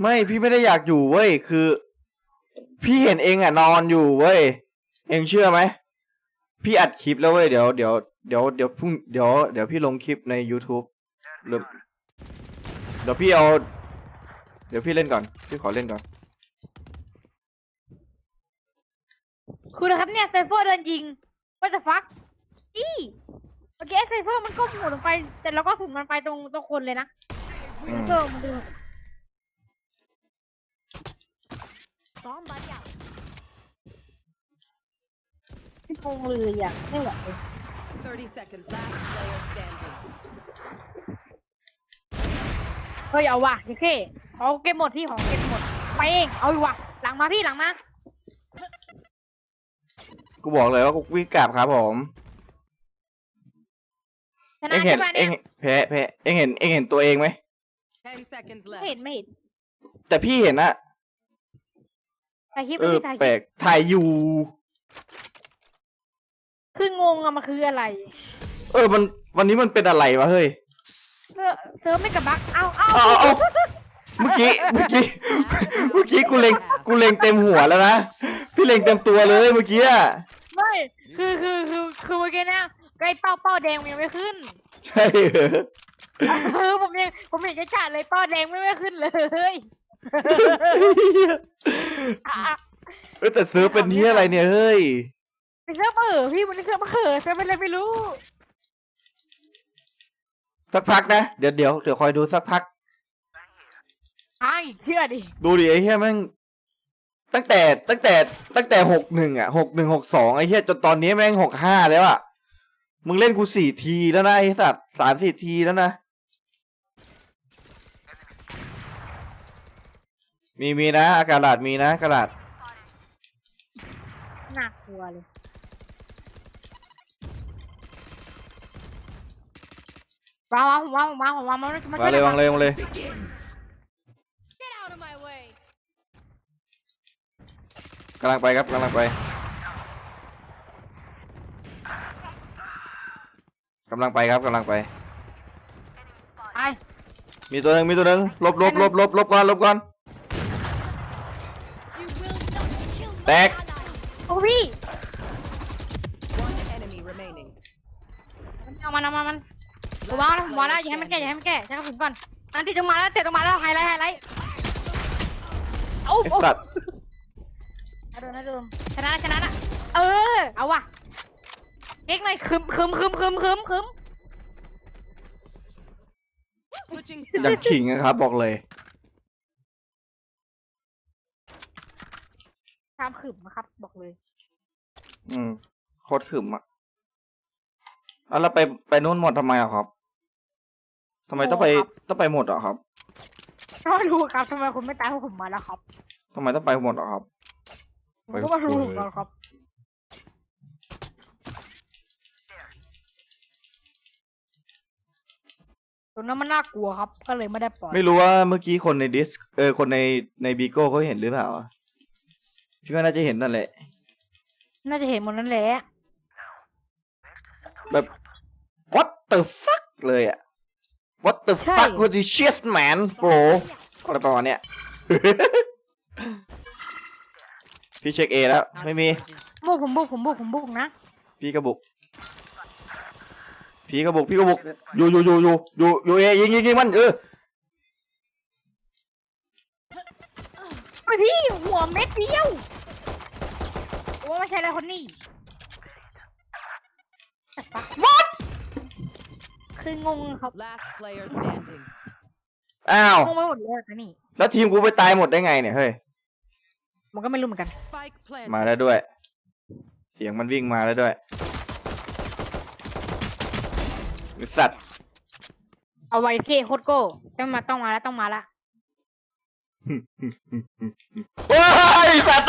ไม่พี่ไม่ได้อยากอยู่เว้ยคือ พี่เห็นเองอะนอนอยู่เว้ยเองเชื่อไหมพี่อัดคลิปแล้วเว้ยเดี๋ยวเดี๋ยวเดี๋ยวเดี๋ยวพรุ่งเดี๋ยวเดี๋ยวพี่ลงคลิปใน YouTube หรือเดี๋ยวพี่เอา เดี๋ยวพี่เล่นก่อน พี่ขอเล่นก่อนคือนะครับเนี่ยไซเฟอร์เดินยิงว่าจะฟักอีเมื่อกี้ไซเฟอร์มันก็หมุนลงไป แต่เราก็ถึงมันไปตรงตรงคนเลยนะอืไซมเฟอร์มันดู Bomb buddy out. ที่งงเลยอะไม่ไหว30 seconds. Last player standing. เฮ้ยเอาว่ะโอเคเอาเกมหมดพี่ของเกมหมดไปเองเอาอีกว่ะหลังมาพี่หลังมากูบอกเลยว่ากูวิ่งกลับครับผม ชนะเองเห็ใช่นปะเอเนี่ยงแพ้แพ้เองเห็นเองเห็นตัวเองไหม 10 seconds ไม่ left. เห็นไม่เห็นแต่พี่เห็นอะ ถ่ายคลิปเออพี่ถ่ายคแปลลิปกถ่ายอยู่ คืองงอะมันคืออะไรเออมันวันนี้มันเป็นอะไรวะเฮ้ยเซิร์ฟเซิร์ฟไม่กลับบักเอาเอาเอาเอาเอา เมื่อกี้เมื่อกี้เมื่อกี้กูเล็งกูเล็งเต็มหัวแล้วนะพี่เล็งเต็มตัวเลยเมื่อกี้อะไม่คือคือคือคือเมื่อกี้เนี่ยไอ้เป้าเป้าแดงมันยังไม่ขึ้นใช่เหรอเออผมยังผมเห็นจะจัดเลยเป้าแดงไม่ไม่ขึ้นเลยอะ เออแต่ซื้อเป็นที่อะไรเนี่ยเฮ้ยไปเซิร์ฟเออพี่มันเซิร์ฟเออเซิร์ฟเป็นอะไรไม่รู้ สักพักนะ เดี๋ยวเดี๋ยวเดี๋ยวคอยดูสักพักอ้างอีกเชื่อดิดูดิไอ้เหี้ยแม่งตั้งแต่ตั้งแต่ตั้งแต่หกหนึ่งอะหกหนึ่งหกสองไอ้เหี้ยจนตอนนี้แม่งหกห้าแล้วอะ มึงเล่นกูสี่ทีแล้วนะไอ้สัตว์สามสี่ทีแล้วนะ มีมีนะอากาศลาดมีนะกระดาษน่ากลัวเลยวางวางผมวางผมวางผมวางมันมันวางเลยวางเลยวางเลย Get out of my way. กำลังไปครับกำลังไปกำลังไปครับกำลังไป ไปมีตัวหนึ่งมีตัวหนึ่งลบลบลบลบลบก่อนลบก่อน You will not kill my Back. ally. โอ้พี่ One enemy remaining. เอามันเอามันมันผมวางแล้วผมวางแล้วอย่าให้มันแก่อย่าให้มันแก่ใช้กระสุนก่อนอันที่ตรงมาแล้วเตะตรงมาแล้วไฮไลท์ไฮไลท์โอ้ไอ้โหสัตว์โดนนะโดนชนะชนะนะเออเอาว่ะเอ็กหน่อยคึมคึมคึมคึมคึมคึม Switching อยาก sides. ขิงนะครับบอกเลย ตามคึมนะครับ บอกเลยอืมโคตรขึมอะแล้วเราไปไปนู่นหมดทำไมอะครับทำไมต้องไปโอ้ครับต้องไปหมดอะครับก็รู้ครับทำไมคุณไม่ตามผมมาแล้วครับทำไมต้องไปหมดอะครับ ผมก็มารู้เหมือนกันครับ ตรงนั้นมันน่ากลัวครับ ก็เลยไม่ได้ปล่อย ไม่รู้ว่าเมื่อกี้คนในดิส เออ คนในในบีโก้เขาเห็นหรือเปล่าอะ พี่ว่าน่าจะเห็นนั่นแหละ น่าจะเห็นหมดนั่นแหละ แบบ what the fuck เลยอะ what the fuck what the shit man bro อะไรประมาณเนี้ย พี่เช็คเอแล้ว ไม่มี บุกผมบุกผมบุกผมบุกนะ พี่กระบุก พี่กระบุก พี่กระบุก อยู่อยู่อยู่อยู่อยู่อยู่เอยิงยิงยิงมันเออไอพี่หัวเม็ดเดียวโอ้ ไม่ใช่แล้วคนนี้วัดคืองงครับ Last player standing. อ้าว งงไปหมดเลยนะนี่ แล้วทีมกูไปตายหมดได้ไงเนี่ยเฮ้ย มันก็ไม่รู้เหมือนกัน Spike planted. มาแล้วด้วย เสียงมันวิ่งมาแล้วด้วยไอ้สัตว์ เอาไว้เคโคตรโก้ต้องมาต้องมาแล้วต้องมาละว้ายสัตว์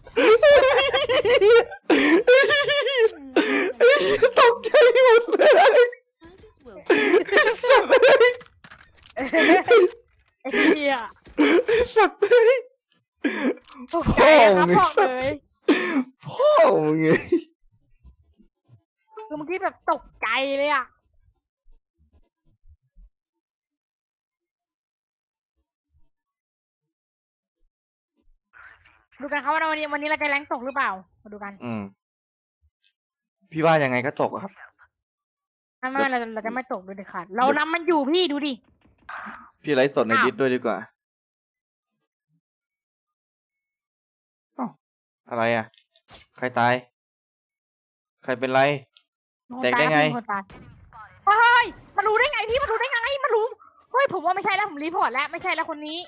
ว่าวันนี้วันนี้เราจะแรงตกหรือเปล่า มาดูกันอืม พี่ว่ายังไงก็ตกอะครับ ถ้าไม่เราเราจะไม่ตกเลยเด็ดขาดเรานำมันอยู่พี่ดูดิ พี่ไลฟ์สดในอ้าว ดิสด้วยดีกว่าเอ้าอะไรอะ ใครตาย ใครเป็นไร แตกได้ไง คนตายเฮ้ยมารู้ได้ไงพี่มารู้ได้ไงมารู้เฮ้ยผมว่าไม่ใช่แล้วผมรีพอร์ตแล้วไม่ใช่แล้วคนนี้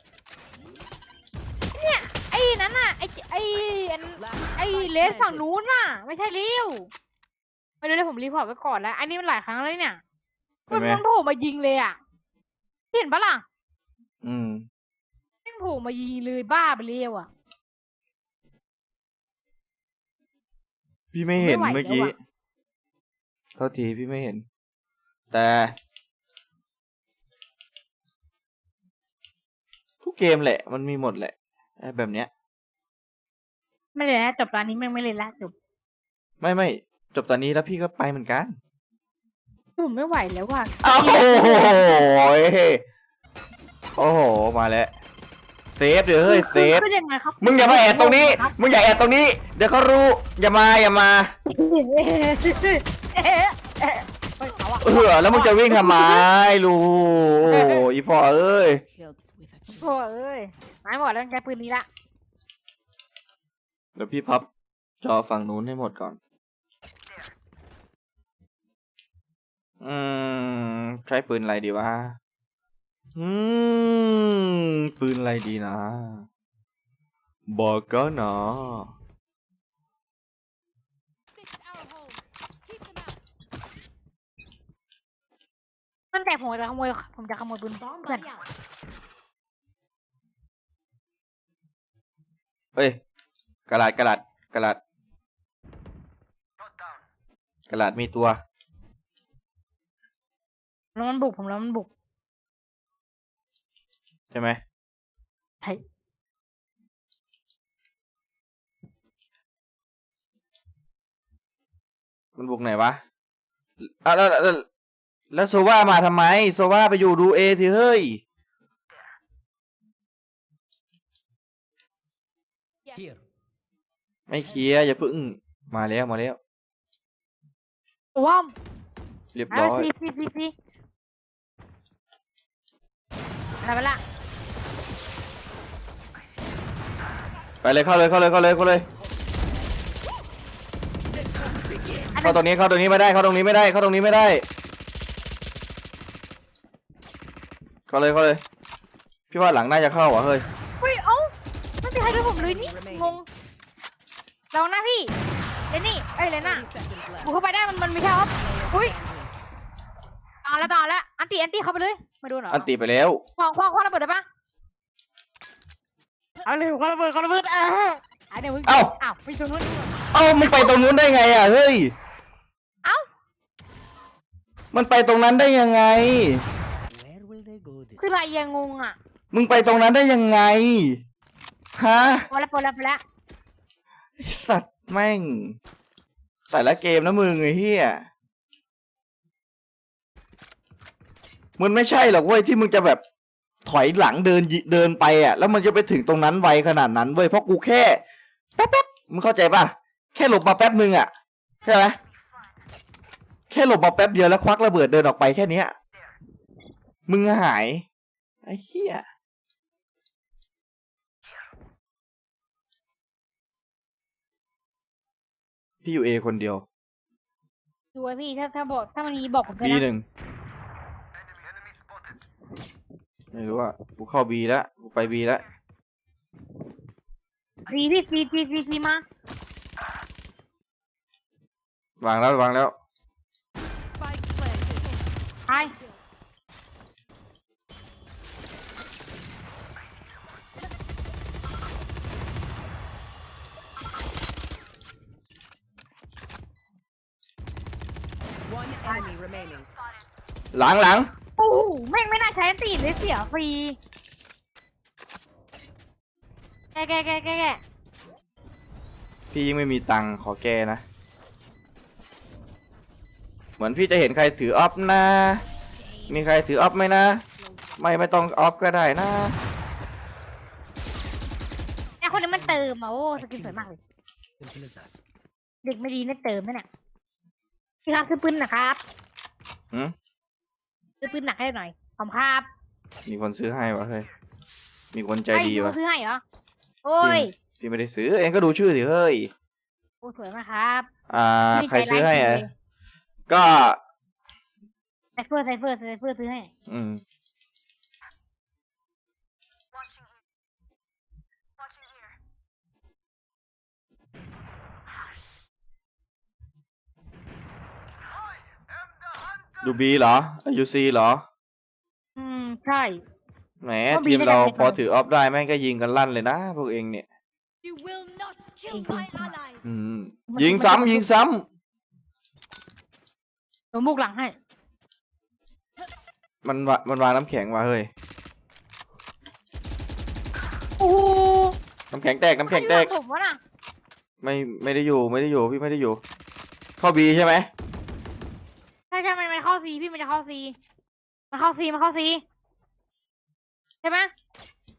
เนี่ย ไอ้นั้นน่ะไอ้ไอ้อัน Last ไอ้ spike เลสฝั่ง planted. นู้นน่ะ ไม่ใช่เลี้ยวไม่รู้เลยผมรีพอร์ตไว้ก่อนแล้ว อันนี้มันหลายครั้งแล้วเนี่ยเห็มันนไหมมันโผล่มายิงเลยอะเห็นปะล่ะอืมมันโผล่มายิงเลยบ้าไปเลี้ยวอะ พี่ไม่เห็นไม่ไหวเมื่อกี้แล้วอะโทษทีพี่ไม่เห็น แต่ทุกเกมแหละ มันมีหมดแหละไอ้ แบบเนี้ย ไม่เลยนะจบตอนนี้แม่งไม่เลยละจบไม่ไม่จบตอนนี้แล้วพี่ก็ไปเหมือนกันผมไม่ไหวแล้วว่ะอ้าวโอ้โหโอ้โหมาแล้วเซฟเดี๋ยวเฮ้ยเซฟคือยังไงครับมึงอย่ามาแอบตรงนี้ มึงอย่าแอบตรงนี้ เดี๋ยวเขารู้อย่ามาอย่ามาเอ๊ะเอ๊ะเอ๊ะเฮ้ยเอาอะเออแล้วมึงจะวิ่งทำไมลูกโอ้โหอีพอเอ้ย โอ้เอ้ยไม่หมดแล้วใช้ปืนนี้ละเดี๋ยวพี่พับจอฝั่งนู้นให้หมดก่อน อืม ใช้ปืนอะไรดีวะ อืม ปืนอะไรดีนะ บอกก็เนาะ This is our home. Keep them out. ตั้งแต่ผมจะขโมยผมจะขโมยปืน Bomb เพื่อน เฮ้ยกระดาษกระดาษกระดาษกระดาษมีตัว แล้วมันบุกผมแล้วมันบุกใช่ไหมใช่มันบุกไหนวะอะแล้วแล้วแล้วแล้วโซว่ามาทำไม โซว่าไปอยู่ดูเอสิเฮ้ย ไม่เคลียร์อย่าเพิ่งมาแล้วมาแล้วว้าวเรียบอะร้อยซีซีซีซีอะไรไปละไปเลยเข้าเลยเข้าเลยเข้าเลยเข้าเลยเข้าตรงนี้เข้าตรงนี้ไม่ได้เข้าตรงนี้ไม่ได้เข้าตรงนี้ไม่ได้เข้าเลยเข้าเลยพี่ว่าหลังน่าจะเข้าอะเฮ้ยเฮ้ยเอ้าไม่มีใครดูผมเลยนี่งง ลองหน้าพี่เลนนี่เอ้ยเลนน่ะ30 seconds left. บุกเข้าไปได้มันมันมีแค่ออฟ Player Ui. standing. ตายแล้วตายแล้วอันตีอันตีเข้าไปเลยมาดูหน่อยอันตีไปแล้วคว้างคว้างคว้างระเบิดได้ปะเอาเลยคว้างระเบิดคว้างระเบิดเอออะเดี๋ยวมึงเอ้าอ้าวไปชนนู้นเอ้ามึงไปตรงนู้นได้ไงอะเฮ้ยเอ้ามันไปตรงนั้นได้ยังไง Where will they go this คืออะไรยังงงอะ มึงไปตรงนั้นได้ยังไงฮะพอละพอละพอละไอ้ สัตว์แม่ง แต่ละเกมนะมึงไอ้เหี้ยมันไม่ใช่หรอกเว้ยที่มึงจะแบบถอยหลังเดินเดินไปอะ แล้วมันจะไปถึงตรงนั้นไวขนาดนั้นเว้ยเพราะกูแค่แป๊บแป๊บมึงเข้าใจป่ะ แค่หลบมาแป๊บนึงอะใช่ไหมแค่หลบมาแป๊บเดียวแล้วควักระเบิดเดินออกไปแค่เนี้ยมึงหายไอ้เหี้ย พี่อยู่เอคนเดียว ดูไว้พี่ถ้าถ้าบอกถ้ามันมีบอกผมด้วยบีนะหนึ่งไม่รู้ว่ากูเข้าบีแล้วกูไปบีแล้วซีพี่ซีซีซีซีมาวางแล้ววางแล้ว Spike planted. ไป One enemy remaining. หลังหลังโอ้โหแม่งไม่น่าใช้อันตีเลยเสียฟรีแกแกแกแกแกพี่ยังไม่มีตังค์ขอแก้นะ เหมือนพี่จะเห็นใครถือออฟนะ มีใครถือออฟไหมนะ ไม่ไม่ต้องออฟก็ได้นะไอคนนี้มันเตเติมอะโอ้สกินสวยมากเลย Simple as that. เด็กไม่ดีไม่เติมนะเนี่ยพี่ครับซื้อปืนหนะครับ หืม ซื้อปืนหนักให้หน่อยขอบคุณครับมีคนซื้อให้วะเฮ้ย มีคนใจไอ้ดียูวะซื้อให้เหรอ โอ้ยพี่ไม่ได้ซื้อ เองก็ดูชื่อสิเฮ้ย โอ้สวยมากครับอ่านี่ใครซื้อให้ใจอะร้ายจริงเลยก็ไซเฟอร์ไซเฟอร์ไซเฟอร์ซื้อให้ อืม ดูบีเหรอยูซีเหรอ อืม ใช่ แหมก็ B ทีมเราได้กันพอถือออฟได้แม่งก็ยิงกันลั่นเลยนะ พวกเองเนี่ย You will not kill my allies. อืมยิงซ้ำยิงซ้หนูมุกหลังให้ำมันวะมันวางน้ำแข็งว่ะเฮ้ย โอ้โหน้ำแข็งแตกน้ำแข็งแตกผมวะน่ะไม่ไม่ได้อยู่ไม่ได้อยู่พี่ไม่ได้อยู่ เข้าบีใช่ไหม ใช่ใช่มันมันเข้าซีพี่มันจะเข้าซีมันเข้าซีมันเข้าซีใช่ไหม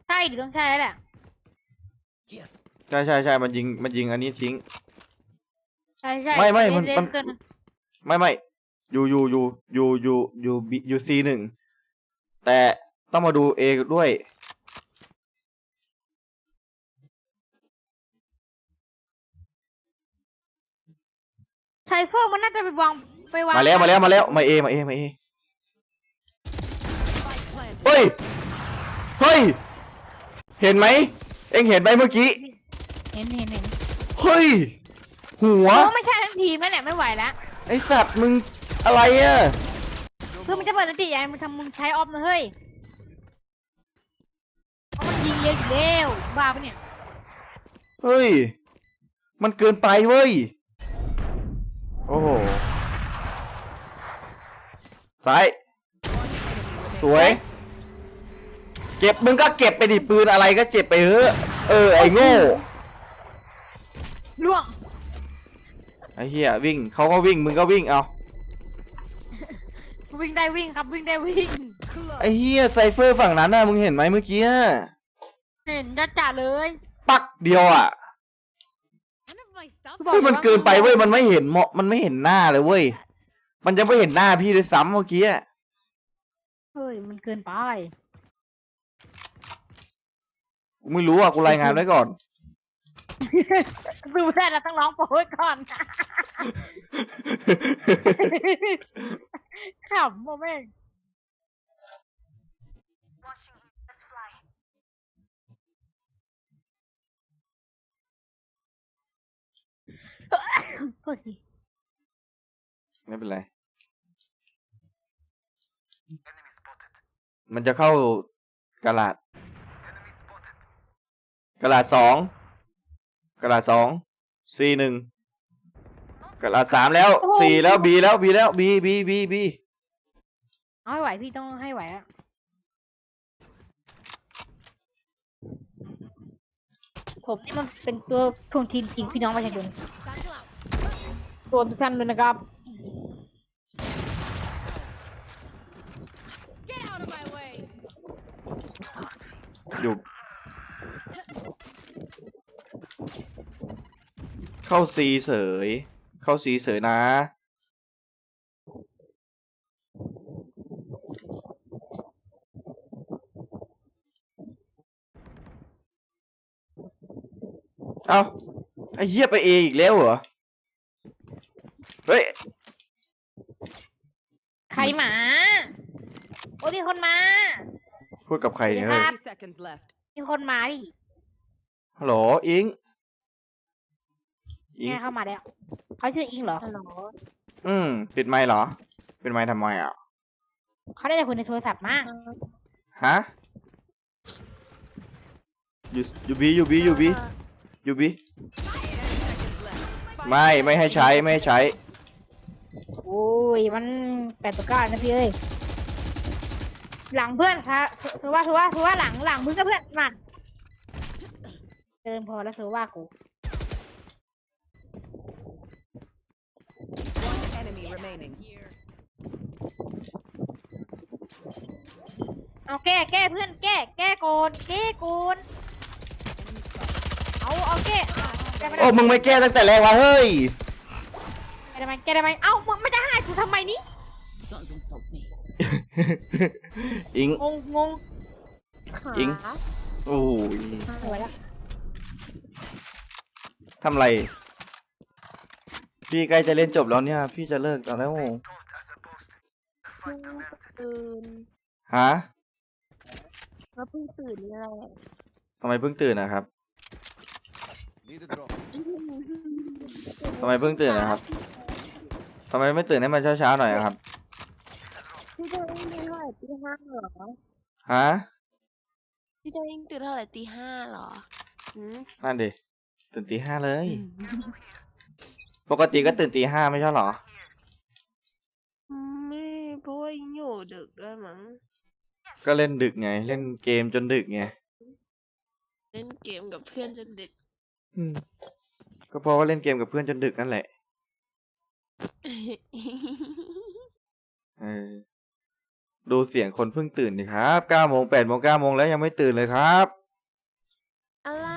ใช่หรือต้องใช่แล้วแหละ Here. ใช่ใช่ใช่มันยิงมันยิงอันนี้ทิ้ง ใช่ใช่ไม่ไม่มันเล่มัน เกินไม่ไม่อยู่อยู่อยู่อยู่อยู่อยู่บีอยู่ซีหนึ่งแต่ต้องมาดูเอด้วย ไซเฟอร์มันน่าจะไปวาง ไปวางมาแล้วมาแล้วมาแล้วมาเอมาเอมาเอ Spike planted. เฮ้ยเฮ้ยเห็นไหมเอ็งเห็นไหมเมื่อกี้เห็นเห็นเห็นเฮ้ยหัวโอ้ไม่ใช่ทั้งทีมแล้วเนี่ยไม่ไหวแล้วไอสัตว์มึงอะไรอะคือมันจะเปิดสติยังไงมันทำมึงใช้ออฟนะเฮ้ยเพราะมันยิงเยอะอยู่แล้วบ้าปะเนี่ยเฮ้ยมันเกินไปเว้ย โอ้โห ซ้าย สวย เก็บมึงก็เก็บไปดิปืนอะไรก็เก็บไปเถอะเออไอ้โง่ล่วงไอ้เหี้ยวิ่งเขาก็วิ่งมึงก็วิ่งเอาวิ่งได้วิ่งครับวิ่งได้วิ่งไอ้เหี้ยไซเฟอร์ฝั่งนั้นน่ะมึงเห็นไหมเมื่อกี้อะเห็นจะจ่าเลยปักเดียวอะ None of my stuff. บอกเฮ้ยมันว่าเกินไปเว้ยมันไม่เห็นเหมาะมันไม่เห็นหน้าเลยเว้ย มันจะไม่เห็นหน้าพี่ด้วยซ้ำเมื่อกี้อะเฮ้ย มันเกินไป กูไม่รู้อะกูรายงานไว้ก่อน ดูไม่ได้เราต้องร้องโปรไว้ก่อนขำโมแม่งโทษที ไม่เป็นไร มันจะเข้ากระลาดกระลาดสองกระลาดสองซีหนึ่งกระลาดสามแล้วสี่แล้วบีแล้วบีแล้วบีบีบีบีเอาให้ไหวพี่ต้องให้ไหวอะผมนี่มันเป็นตัวทวงทีมจริงพี่น้องประชาชน Satchel out. ตัวทุกท่านเลยนะครับ Get out of my way. อยู่ เข้าซีเสย เข้าซีเสยนะ เอาไอ้เหี้ยไปเออีกแล้วเหรอ เฮ้ย ใครหมา โอ้มีคนมา พูดกับใครเนี่ยเฮ้ย 30 seconds left. มีคนมาพี่ฮัลโหลอิง อิง แม่เข้ามาแล้วเขาชื่ออิงเหรอฮัลโหลอืมปิดไมค์เหรอ ปิดไมค์ทำไมอะ เขาได้จากคนในโทรศัพท์มาฮะยูยูบียูบียูบียูบี Seconds left. ไม่ไม่ให้ใช้ไม่ให้ใช้ โอ้ยมันแปดตัวเก้านะพี่เอ้ย หลังเพื่อนคะถือว่าถือว่าถือว่าหลังหลังมึงกับเพื่อนมาเดินพอแล้วถือว่ากู One enemy remaining. เอาแก้แก้เพื่อนแก้แก้โกนแก้โกนเอาเอาแก้แก้ไม่ได้โอ้มึงไม่แก้ตั้งแต่แรกวะเฮ้ยแก้ได้ไหมแก้ได้ไหมเอ้ามึงไม่ได้ให้กูทำไมนี่ Don't insult me. อิง งงงงอิง โอ้ยสวยแล้วทำไร พี่ใกล้จะเล่นจบแล้วเนี่ย พี่จะเลิกแล้วตื่นฮะแล้วเพิ่งตื่นนี่แหละทำไมเพิ่งตื่นนะครับ Need a drop. ทำไมเพิ่งตื่นนะครับทำไมไม่ตื่นให้มันเช้าๆหน่อยอะครับ พี่เจ้าเองตื่นเท่าไหร่ตีห้าเหรอ ฮะพี่เจ้าเองตื่นเท่าไหร่ตีห้าเหรอหืมนั่นดิตื่นตีห้าเลย ปกติก็ตื่นตีห้าไม่ใช่เหรอ ไม่เพราะว่ายังอยู่ดึกด้วยมั้ง ก็เล่นดึกไง เล่นเกมจนดึกไงเล่นเกมกับเพื่อนจนดึก อืมก็เพราะว่าเล่นเกมกับเพื่อนจนดึกนั่นแหละ เออ ดูเสียงคนเพิ่งตื่นดิครับเก้าโมงแปดโมงเก้าโมงแล้วยังไม่ตื่นเลยครับ อะไร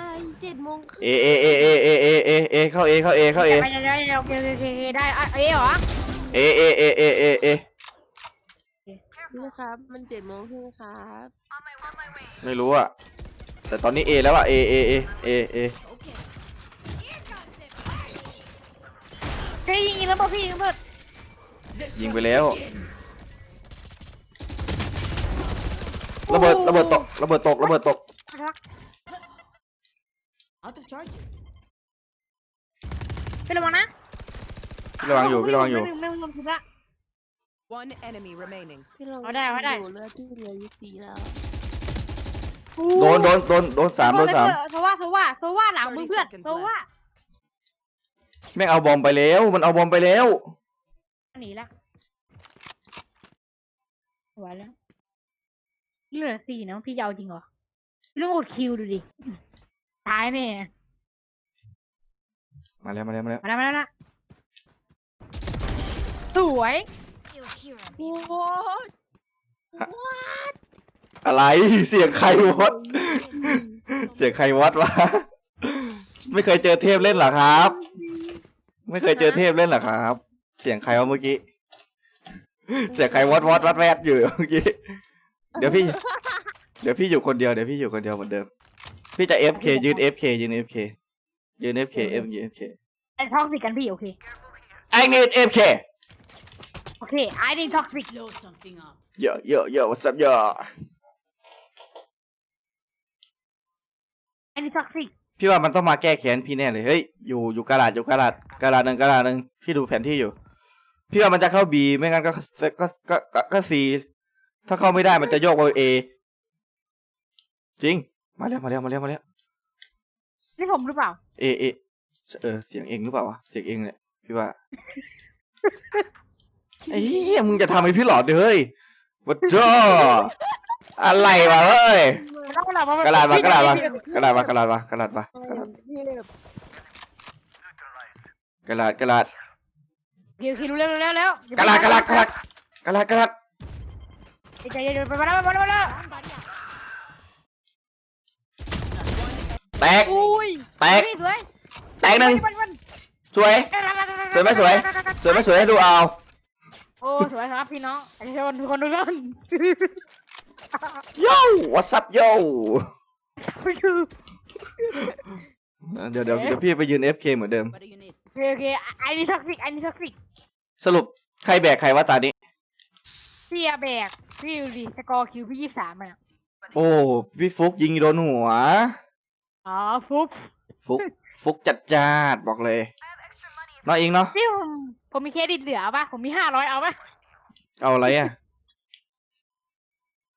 เจ็ดโมงครึ่งเอเอเอเอเอเอเอเอเข้าเอเข้าเอเข้าเอได้ได้ได้โอเคโอเคโอเคได้อะเอ๋เหรอเอเอเอเอเอเอนี่ครับ มันเจ็ดโมงครึ่งครับไม่รู้อะแต่ตอนนี้เอแล้วอะเอเอเอเอเอ Okay. Here comes the พี่ยิงยิงแล้วป่ะพี่ยิงแล้วป่ะยิงไปแล้ว ระเบิดระเบิดตกระเบิดตกระเบิดตก out of charges. พี่ระวังนะพี่ระวังอยู่พี่ระวังอยู่ ไม่ไม่ไม่ไม่ไม่ One enemy remaining. พี่ลองเอาได้เอาได้ดูเลือดที่เหลืออยู่สี่แล้วโดนโดนโดนโดนสามโดนสามโซว่าโซว่าโซว่าหลังมึงเพื่อนโซว่าแม่งเอาบอมไปแล้ว มันเอาบอมไปแล้ว หนีละไหวแล้ว เหลือสี่นะพี่จะเอาจริงเหรอพี่ต้องกดคิวดูดิตายแน่มาแล้วมาแล้วมาแล้วมาแล้วมาแล้วนะสวย Still here. โอ้โหอะไร เสียงใครวดเสียงใครวัดวะ ไม่เคยเจอเทพเล่นเหรอครับ ไม่เคยเจอเทพเล่นเหรอครับ เสียงใครวะเมื่อกี้ เสียงใครวัดวัดวัดแวดอยู่เมื่อกี้ เดี๋ยวพี่ เดี๋ยวพี่อยู่คนเดียวเดี๋ยวพี่อยู่คนเดียวเหมือนเดิม พี่จะ FK ยืน FK ยืน FK ยืน FK F ยืน FK ไอ้ท็อกซิกกันพี่โอเค I need FK โอเคไอ้นี่ท็อกซิก Blow something up. yo yo yo what's up yo ไอ้นี่ท็อกซิกพี่ว่ามันต้องมาแก้แค้นพี่แน่เลยเฮ้ยอยู่อยู่กาลาดอยู่กาลาดกาลาดหนึ่งกาลาดหนึ่งพี่ดูแผนที่อยู่ พี่ว่ามันจะเข้าบีไม่งั้นก็ก็ก็ก็ก็ซี ถ้าเข้าไม่ได้มันจะโยกไปเอ จริง มาแล้วมาแล้วมาแล้วมาแล้วนี่ผมหรือเปล่า เอเอเออเสียงเองหรือเปล่าวะเสียงเองแหละพี่ว่าไอ้เหี้ยมึงจะทำให้พี่หลอดดิเฮ้ยวัดจ้ออะไรวะเฮ้ยกระดาษมากระดาษมากระดาษมากระดาษมากระดาษมากระดาษเทพกระดาษกระดาษโอเคโอเครู้แล้วรู้แล้วแล้วกระดาษกระดาษกระดาษกระดาษกระดาษ ใจเย็นๆไปมาแล้วมาแล้วมาแล้วแตก อุ้ยแตก สวยแตกหนึ่งสวย สวยไหมสวย สวยไหมสวยให้ดูเอา โอ้สวยครับพี่น้องไอ้คนทุกคนทุกคนโย่ what's up โย่เดี๋ยวเดี๋ยวเดี๋ยวพี่ไปยืน FK เหมือนเดิมโอเคโอเคไอ้นี่ท็อกซิกไอ้นี่ท็อกซิกสรุปใครแบกใครวะตานี้ เสียแบกพี่ดูดิสกอร์คิวพี่ยี่สามอะโอ้พี่ฟุกยิงโดนหัว อ๋อฟุกฟุกฟุกจัดจ้าดบอกเลยน้องอิงเนาะพี่ผมผมมีเครดิตเหลือป่ะผมมีห้าร้อยเอาป่ะเอาอะไรอะ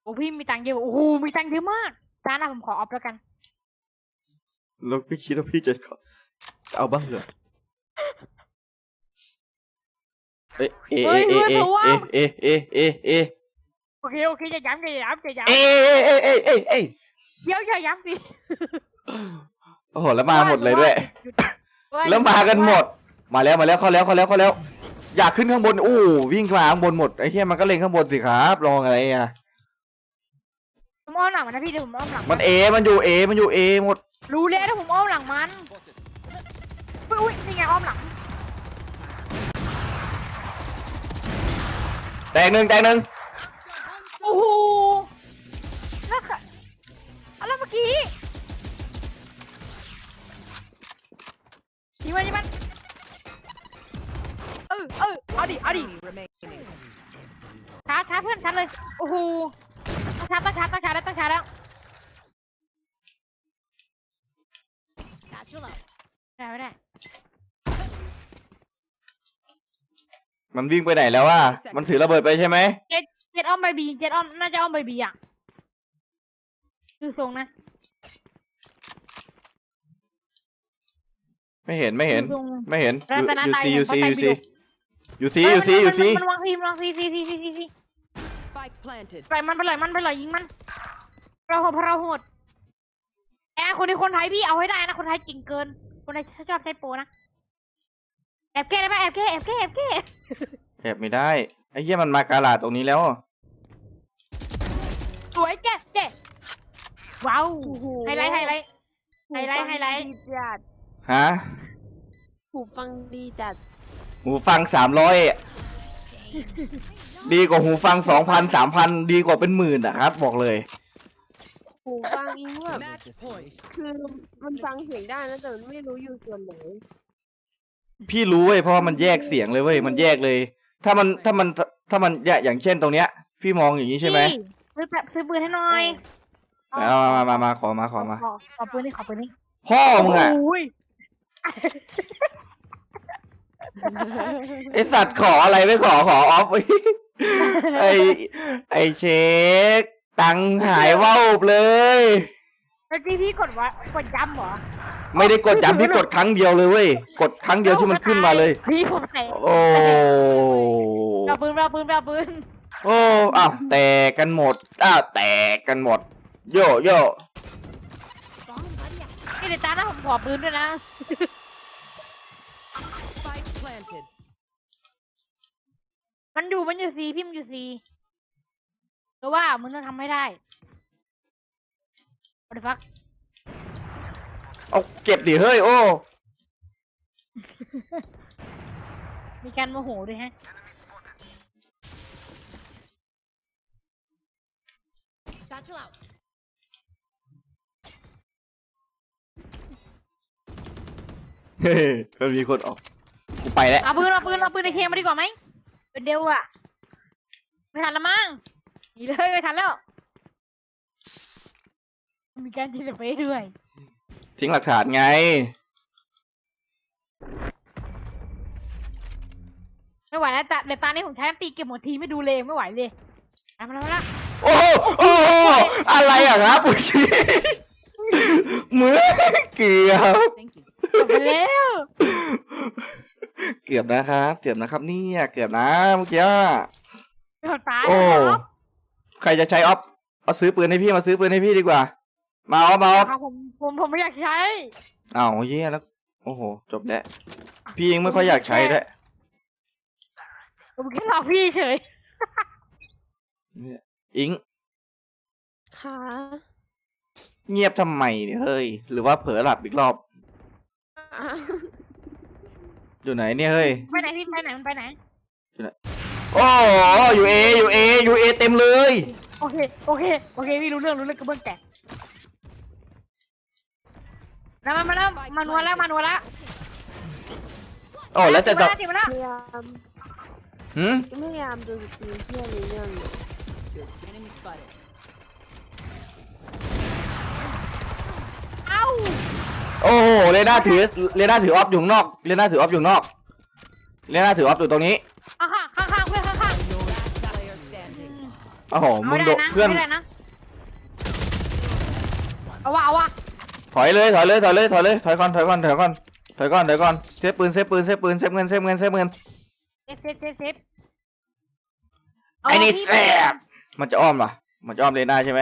โอ้พี่มีตังค์เยอะโอ้โหมีตังค์เยอะมากจ้านะผมขอออฟแล้วกันแล้วพี่คิดว่าพี่จะเอาบ้างเหรอ เอ๊ะเอะเอะเอะเอะเอะเอะเอะเอะโอเคโอเคจะย้ำจะย้ำจะย้เอะเอะเอะเอะเอะำเดี๋ยวจะย้ำสิโอ้โหแล้วมาหมดเลยด้วยว่าแล้วมากันหมด มาแล้วมาแล้วเข้าแล้วเข้าแล้วเข้าแล้ว อยากขึ้นข้างบนอู้วิ่งมาข้างบนหมดไอ้เทียมันก็เล็งข้างบนสิครับรองอะไรอะผมอ้อมหลังมันนะพี่เดี๋ยวผมอ้อมหลังมันเอ มันอยู่เอ มันอยู่เอหมด รู้แล้วถ้าผมอ้อมหลังมัน Spotted. อุ้ยอุ้ยนี่ไงอ้อมหลัง แตกหนึ่งแตกหนึ่งโอ้โหแล้วค่ะเอาแล้วเมื่อกี้ยิงมันยิงมันเออเออเอาดิเอาดิ Enemy remaining. ชาร์จชาร์จเพื่อนชาร์จเลยโอ้โหต้องชาร์จต้องชาร์จต้องชาร์จแล้วต้องชาร์จแล้ว Satchel out. ได้ไม่ได้ มันวิ่งไปไหนแล้ววะมันถือระเบิดไปใช่ไหมเจ็ดอ้อมใบบีเจ็ดอ้อมน่าจะอ้อมใบบีอะคือทรงนะไม่เห็นไม่เห็นดูทรงไม่เห็นรัตนายูไตรซีเห็ยูนซีเขายูไตรซีปิฎกยูซียูซียูซีมันวางทีมวางทีซีซีซีซีซี Spike planted. ปล่อยมันไปเลยมันไปเลยยิงมันเราโหดเราโหดแอร์คนที่คนไทยพี่เอาให้ได้นะคนไทยเก่งเกิน คนไทยชอบใช้โปรนะ แอบแก้ได้ปะแอบแก้แอบแก้แอบแก้แอบไม่ได้ ไอ้เหี้ยมันมากาลาดตรงนี้แล้วสวยแก้แก้ว้าวโอ้โห ไฮไลท์ไฮไลท์ ไฮไลท์ไฮไลท์ดีจัดฮะหูฟังดีจัด หูฟังสามร้อยดีกว่าหูฟังสองพันสามพันดีกว่าเป็นหมื่นอะครับ บอกเลย หูฟังอิงแบบ Match point. คือมันฟังเสียงได้นะแต่มันไม่รู้อยู่ส่วนไหน พี่รู้เว้ยเพราะว่ามันแยกเสียงเลยเว้ยมันแยกเลย ถ้ามันถ้ามันถ้ามันเนี่ยอย่างเช่นตรงเนี้ย พี่มองอย่างนี้ใช่ไหมพี่ซื้อแบบซื้อปืนให้หน่อยเอามามามามาขอมาขอมา ขอขอปืนนี่ขอปืนนี่พ่อมึงอะโอ้ยไอสัตว์ขออะไรไม่ขอขอออฟไอไอเช็คตังค์หายว่าวเลยเป็นพี่พี่กดว่ากดย้ำเหรอ ไม่ได้กดย้ำพี่กดครั้งเดียวเลยเว้ยกดครั้งเดียวที่มันขึ้นมาเลย พี่ผมแตกโอ้เอาปืนเอาปืนเอาปืนโอ้อ้าวแตกกันหมดอ้าวแตกกันหมด โยโย่ Bomb buddy out. นี่เดี๋ยวตาหน้าผมขอปืนด้วยนะ Spike planted. มันอยู่มันอยู่ซีพี่มันอยู่ซีหรือว่ามึงต้องทำให้ได้ What the fuck เอาเก็บดิเฮ้ยโอ้มีการโมโหด้วยฮะ Satchel out. เฮ้ยมันมีคนออกกูไปแล้วเอาปืนเอาปืนเอาปืนในเคมาดีกว่าไหมเป็นเดวอะไม่ทันละมั้งหนีเลยไม่ทันแล้ว มีการทีสเปรย์ด้วย ทิ้งหลักฐานไง ไม่ไหวแล้วแต่เดี๋ยวตานี้ผมใช้ตีเก็บหมดทีไม่ดูเลยไม่ไหวเลยเอามาแล้วมาแล้วโอ้โหโอ้โหอะไรอะครับมือเกือบ Thank you. จบไปแล้วเกือบนะครับ เกือบนะครับเนี่ยเกือบนะเมื่อกี้โดนตายโอ้ ครับใครจะใช้ออฟเอาซื้อปืนให้พี่มาซื้อปืนให้พี่ดีกว่า มาเอามาเอาครับผมผมผมไม่อยากใช้ อ้าวเยี่ยแล้ว โอ้โห จบแล้วพี่ยังไม่ค่อยอยากใช้ด้วยผมแค่หลอกพี่เฉยเนี่ยอิงค่ะเงียบทำไมเนี่ยเฮ้ย หรือว่าเผลอหลับอีกรอบอะอยู่ไหนเนี่ยเฮ้ย ไปไหนพี่ไปไหนมันไปไหน โอ้โหอยู่เออยู่เออยู่เอเต็มเลย โอเค โอเค โอเค พี่รู้เรื่องรู้เรื่องกระเบื้องแตก แล้วมามาแล้วมานัวแล้วมานัวแล้วโอ้แล้วจะจะจีบมาแล้วพยายามหืมพยายามดูสตรีมเพื่อนในเรื่องอยู่ Enemy spotted. เอ้าโอ้โหเรน่าถือเรน่าถือออฟอยู่ข้างนอกเรน่าถือออฟอยู่ข้างนอกเรน่าถือออฟอยู่ตรงนี้ข้างข้างข้างเพื่อนข้างข้าง Player standing. โอ้โหเอามึงได้โดนะเพื่อนไม่ได้นะเอาวะเอาวะ ถอยเลยถอยเลยถอยเลยถอยเลยถอยก่อนถอยก่อนถอยก่อนถอยก่อนถอยก่อนเซฟปืนเซฟปืนเซฟปืนเซฟเงินเซฟเงินเซฟเงินเซฟเซฟเซฟเซฟไอ้นี่พี่แซ่บมันจะอ้อมเหรอมันจะอ้อมเรน่าใช่ไหม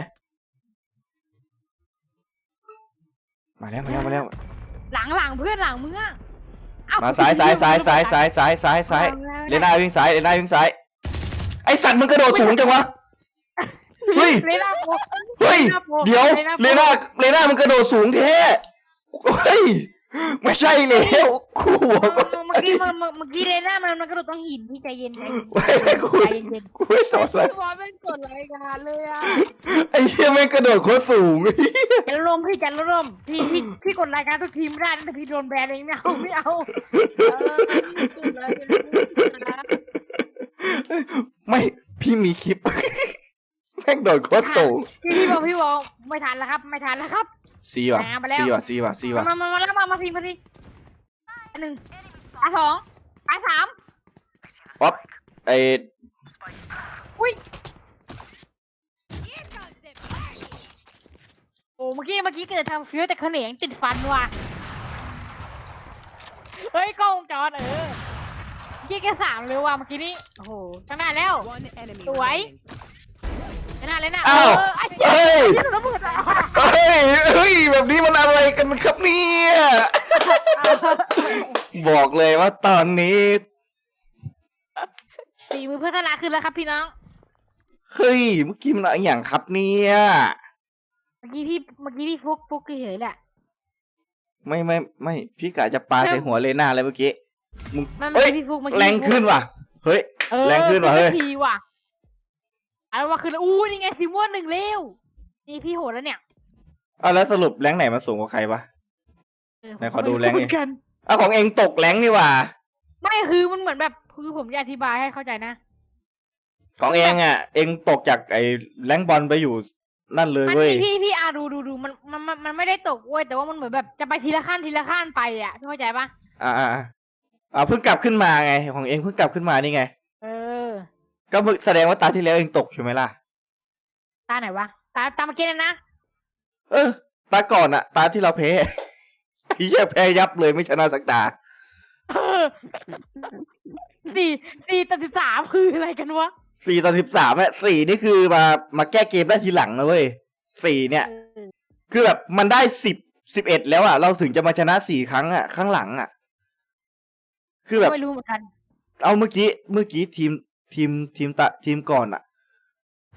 มาแล้วมาแล้วมาแล้วหลังหลังเพื่อนหลังมึงอะเอ้มาซ้ายซ้ายซ้ายซ้ายซ้ายซ้ายซ้ายซ้ายเอาเรน่าวิ่งซ้ายเรน่าวิ่งซ้ายไอสัตว์มึงกระโดดสูงจังวะเฮ้ยเรน่าโอ้เฮ้เฮ้ย เดี๋ยวเลน่าเลน่ามันกระโดดสูงแท้เฮ้ย ไม่ใช่แล้วกูบอกว่าเมื่อกี้เมื่อเมื่อเมื่อกี้เลยนะมันมันกระโดดต้องหินพี่ใจเย็นใจเย็นไม่ไม่กูใจเย็นกูไม่สอนอะไรพี่บอสเป็นกดรายการเลยอะไอ้เหี้ยแม่งกระโดดโคตรสูงจะร่มพี่จะร่มพี่พี่พี่กดรายการทุกทีมไม่ได้แต่พี่โดนแบนเองไม่เอาไม่เอาเออพี่กดรายการเลยนะไม่พี่มีคลิป แม่งโดดโคตรสูงพี่พี่บอกพี่บอกไม่ทันแล้วครับ ไม่ทันแล้วครับ ซีว่ะแหมไปแล้ว ซีว่ะซีว่ะซีว่ะมามามาแล้วมามาทีมาทีอันหนึ่งอันสองอันสามป๊อปไออุ้ยโอ้เมื่อกี้เมื่อกี้เกิดทำฟิวแต่เขนงติดฟันว่ะเฮ้ยกล้องวงจอดเออเมื่อกี้แกสามเลยว่ะเมื่อกี้นี้โอ้โหตั้งนานแล้ว One enemy Tuổi. เลยนะอ้าวเออไอ้เหี้ยเฮ้ยไอ้เหี้ยระเบิดอะเฮ้ยเฮ้ยแบบนี้มันอะไรกันครับเนี่ยบอกเลยว่าตอนนี้ฝีมือพัฒนาขึ้นแล้วครับพี่น้อง เฮ้ยเมื่อกี้มันอะไรอย่างครับเนี่ยเมื่อกี้พี่เมื่อกี้พี่ฟุกฟุกเฉยๆแหละ ไม่ไม่ไม่พี่กะจะปาใส่หัวเลน่าเลยเมื่อกี้มึงมันเฮ้ยพี่ฟุกเมื่อกี้แรงขึ้นว่ะ เฮ้ยเออแรงขึ้นว่ะเฮ้ย ทีว่ะ เอาว่าขึ้นแล้วอู้นี่ไงซิมวนหนึ่งเร็วนี่พี่โหดแล้วเนี่ยเอาแล้วสรุปแรงไหนมาสูงกว่าใครวะเออไหนขอดูแรงดิ เหมือนกันเอาของเองตกแรงนี่ว่ะไม่คือมันเหมือนแบบคือผมจะอธิบายให้เข้าใจนะ ของเองอะ เองตกจากไอ้แรงบอลไปอยู่นั่นเลยมันเว้ย มีพี่พี่อาดูดูดูมันมันมันมันไม่ได้ตกเว้ยแต่ว่ามันเหมือนแบบจะไปทีละขั้นทีละขั้นไปอะพี่เข้าใจปะอ่าอ่าอ่าอ่าเพิ่งกลับขึ้นมาไง ของเองเพิ่งกลับขึ้นมานี่ไงเออ ก็มึงแสดงว่าตาที่แล้วเองตกใช่ไหมล่ะ ตาไหนวะ ตาตาเมื่อกี้นั่นนะ เออ ตาก่อนอะตาที่เราแพ้ ไอ้เหี้ยแพ้ยับเลยไม่ชนะสักตา เออสี่สี่ต่อสิบสามคืออะไรกันวะสี่ต่อสิบสามอะสี่นี่คือมามาแก้เกมได้ทีหลังนะเว้ยสี่เนี่ย เออคือแบบมันได้สิบสิบเอ็ดแล้วอะเราถึงจะมาชนะสี่ครั้งอะข้างหลังอะคือแบบ ไม่รู้เหมือนกัน เอาเมื่อกี้เมื่อกี้ทีม ทีมทีมตะทีมก่อนอะ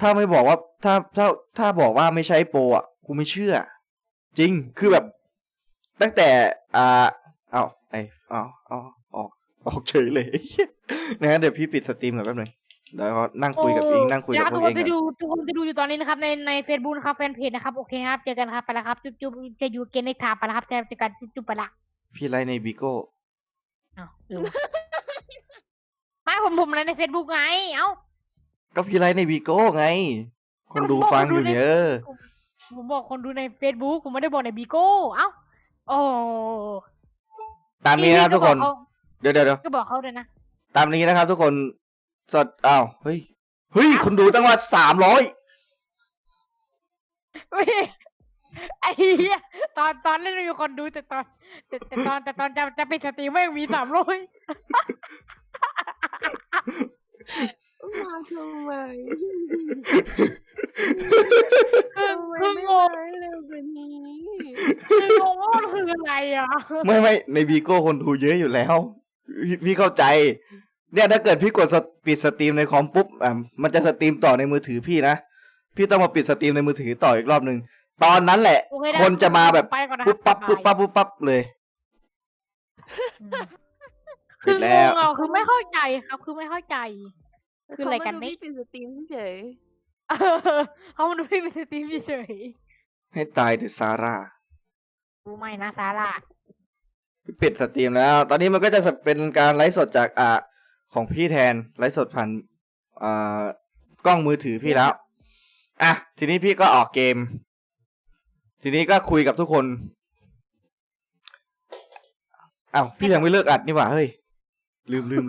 ถ้าไม่บอกว่าถ้าถ้าถ้าบอกว่าไม่ใช่โปรอะกูไม่เชื่อ จริงคือแบบ ตั้งแต่ อ่าเอาไอเอาเอาออกออกเฉยเลยนะงั้นเดี๋ยวพี่ปิดสตรีมก่อนแป๊บหนึงเดี๋ยวเขานั่งคุยกับอิงนั่งคุยกับพทุวกกคเอนงที่ก่อนดูทุกคนที่ดูอยู่ตอนนี้นะครับในในเฟซบุ๊กนะครับแฟนเพจนะครับ โอเคครับ เจอกันครับไปแล้วครับ จุ๊บจุ๊บจะอยู่เกนในทามไปแล้วครับเจอเจอกันจุ๊บจุ๊บไปละพี่ไลฟ์ในบิโก้อ้าวเออ ไม่ผมผมอะไรในเฟซบุ๊กไง เอ้า ก็พี่ไลฟ์ในบิโก้ไง คนดูฟังอยู่เนี่ยเออผมบอกคนดูในเฟซบุ๊กผมไม่ได้บอกในบีโก้ เอ้า โอ้ตามนี้นะครับทุกคนพี่เดี๋ยวเดี๋ยวเดี๋ยวก็บอกเขาด้วยนะ ตามนี้นะครับทุกคน สดอ้าวเฮ้ย เฮ้ยคนดูตั้งว่าสามร้อยเว้ยไอ้เหี้ยตอนตอนเล่นมีคนดูแต่ตอน แต่แต่ตอนแต่ตอนจะจะเป็นสตรีมไม่งมีสามร้อย มาทำไมทำไมคือไม่งงไลฟ์เร็วกว่านี้คืองงว่ามันคืออะไรอะไม่ไม่ในบีโก้คนดูเยอะอยู่แล้ว พี่พี่เข้าใจ เนี่ยถ้าเกิดพี่กดสตปิดสตรีมในคอมปุ๊บอะมันจะสตรีมต่อในมือถือพี่นะ พี่ต้องมาปิดสตรีมในมือถือต่ออีกรอบหนึ่งตอนนั้นแหละ คนจะมาแบบ ไปก่อนนะปุ๊บปั๊บปุ๊บปั๊บปุ๊บปั๊บเลย อืมเสคืร็อจงแล้วงอะคือไม่เข้าใจครับ คือไม่เข้าใจ คืออะไรกันเขามาดูนี่พี่ปิดสตรีมเฉยเออเขามาดูพี่เป็นสตรีมเฉยให้ตายเถอะซาร่าๆกูไม่นะซาร่าพี่ปิดสตรีมแล้ว ตอนนี้มันก็จะเป็นการไลฟ์สดจากอ่าของพี่แทนไลฟ์สดผ่านอ่ากล้องมือถือพี่แล้วอะทีนี้พี่ก็ออกเกม ทีนี้ก็คุยกับทุกคนอ้าวพี่ยังไม่เลิกอัดนี่หว่าเฮ้ย ลืมลืม